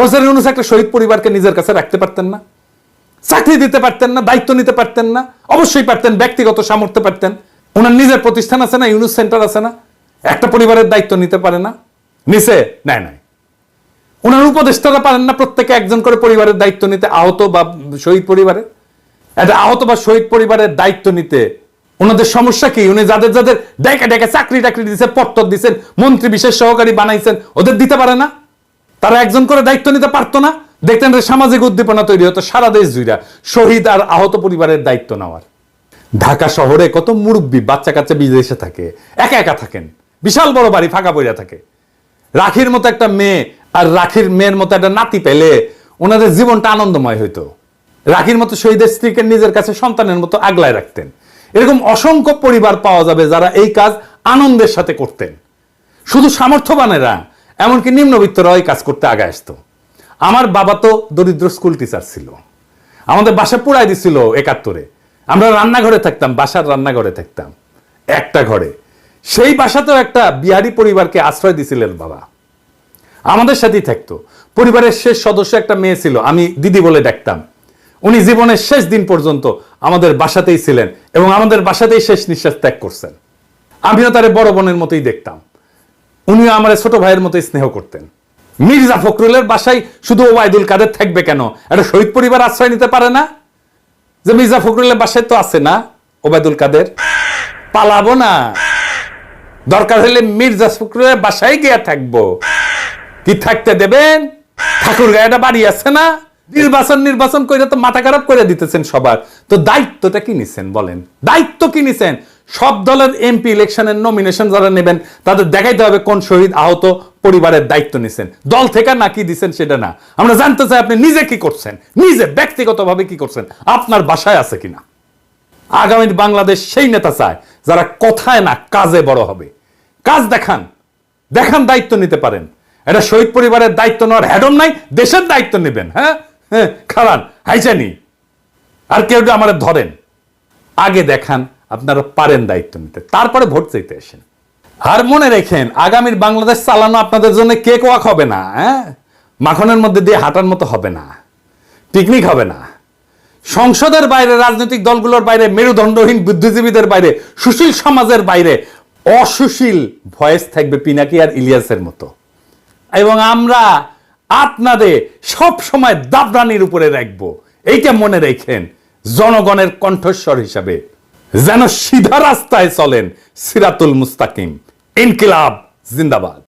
Professor Yunus একটা শহীদ পরিবারকে নিজের কাছে রাখতে পারতেন না, চাকরি দিতে পারতেন না, দায়িত্ব নিতে পারতেন না, অবশ্যই পারতেন, ব্যক্তিগত সামর্থ্য পারতেন। ওনার নিজের প্রতিষ্ঠান আছে না, ইউনুস সেন্টার আছে না, একটা পরিবারের দায়িত্ব নিতে পারে না নিছে নেয় নাই। ওনার উপদেষ্টারা পারেন না প্রত্যেকে একজন করে পরিবারের দায়িত্ব নিতে, আহত বা শহীদ পরিবারের। একটা আহত বা শহীদ পরিবারের দায়িত্ব নিতে। ওনাদের সমস্যা কি? উনি যাদের যাদের ডেকে ডেকে চাকরি টাকরি দিছে, পত্তর দিছেন, মন্ত্রী বিশেষ সহকারী বানাইছেন, ওদের দিতে পারে না? তারা একজন করে দায়িত্ব নিতে পারতো না। দেখতেন সামাজিক উদ্দীপনা তৈরি হতো সারা দেশ জুড়া শহীদ আর আহত পরিবারের দায়িত্ব নেওয়ার। ঢাকা শহরে কত মুরব্বী বাচ্চা কাচ্চা বিদেশে থাকে। একা একা থাকেন। বিশাল বড় বাড়ি, ফাঁকা পড়িয়া থাকে। রাখির মতো একটা মেয়ে আর রাখির মেয়ের মতো একটা নাতি পেলে ওনাদের জীবনটা আনন্দময় হইতো। রাখির মতো শহীদের স্ত্রীকে নিজের কাছে সন্তানের মতো আগলায় রাখতেন। এরকম অসংখ্য পরিবার পাওয়া যাবে যারা এই কাজ আনন্দের সাথে করতেন। শুধু সামর্থ্যবানেরা এমনকি নিম্নবিত্তরাও এই কাজ করতে আগে আসতো। আমার বাবা তো দরিদ্র স্কুল টিচার ছিল। আমাদের বাসা পুরাই দিছিল একাত্তরে। আমরা রান্নাঘরে থাকতাম, বাসার রান্নাঘরে থাকতাম, একটা ঘরে। সেই বাসাতেও একটা বিহারি পরিবারকে আশ্রয় দিছিলেন বাবা। আমাদের সাথেই থাকতো। পরিবারের শেষ সদস্য একটা মেয়ে ছিল, আমি দিদি বলে ডাকতাম। উনি জীবনের শেষ দিন পর্যন্ত আমাদের বাসাতেই ছিলেন এবং আমাদের বাসাতেই শেষ নিঃশ্বাস ত্যাগ করছেন। আমিও তারে বড় বোনের মতোই দেখতাম। উনিও আমার ছোট ভাইয়ের মতোই স্নেহ করতেন। মির্জা ফখরুলের বাসায় শুধু ওবায়দুল কাদের থাকবে কেন? একটা শহীদ পরিবার আশ্রয় নিতে পারে না? যে মির্জা ফখরুলের বাসায় তো আছে না ওবায়দুল কাদের? পালাবো না। দরকার হলে মির্জা ফখরুলের বাসায় গিয়া থাকব। কি থাকতে দেবেন? ঠাকুর গায়েটা বাড়ি আছে না? নির্বাচন নির্বাচন করে তো মাথা খারাপ করে দিতেছেন সবার। তো দায়িত্বটা কি নিছেন বলেন? দায়িত্ব কি নিছেন? সব দলের এমপি ইলেকশনের নমিনেশন যারা নেবেন, তাদের দেখাইতে হবে কোন শহীদ আহত পরিবারের দায়িত্ব নিছেন। দল থেকে না কি দিছেন সেটা না। আমরা জানতে চাই আপনি নিজে কি করছেন, নিজে ব্যক্তিগতভাবে কি করছেন, আপনার বাসায় আছে কিনা। আগামী বাংলাদেশ সেই নেতা চায় যারা কথায় না কাজে বড় হবে। কাজ দেখান দেখান দায়িত্ব নিতে পারেন। এটা শহীদ পরিবারের দায়িত্ব নেওয়ার হ্যাডম নাই, দেশের দায়িত্ব নেবেন হ্যাঁ? হ্যাঁ খারান হাইচানি আর কেউ আমার ধরেন, আগে দেখান আপনারা পারেন দায়িত্ব নিতে। তারপরে ভোট চাইতে আসেন। আর মনে রেখেন, আগামীর বাংলাদেশ চালানো আপনাদের জন্য কেক ওয়াক হবে না হ্যাঁ? মাখনের মধ্যে দিয়ে হাঁটার মতো হবে না পিকনিক হবে না। সংসদের বাইরে, রাজনৈতিক দলগুলোর বাইরে, মেরুদণ্ডহীন বুদ্ধিজীবীদের বাইরে, সুশীল সমাজের বাইরে অসুশীল ভয়েস থাকবে পিনাকি আর ইলিয়াসের মতো। এবং আমরা আপনাদের সব সময় দাবরানির উপরে রাখব। এইটা মনে রেখেন, জনগণের কণ্ঠস্বর হিসাবে। যেন সিধা রাস্তায় চলেন সিরাতুল মুস্তাকিম। ইনকিলাব জিন্দাবাদ।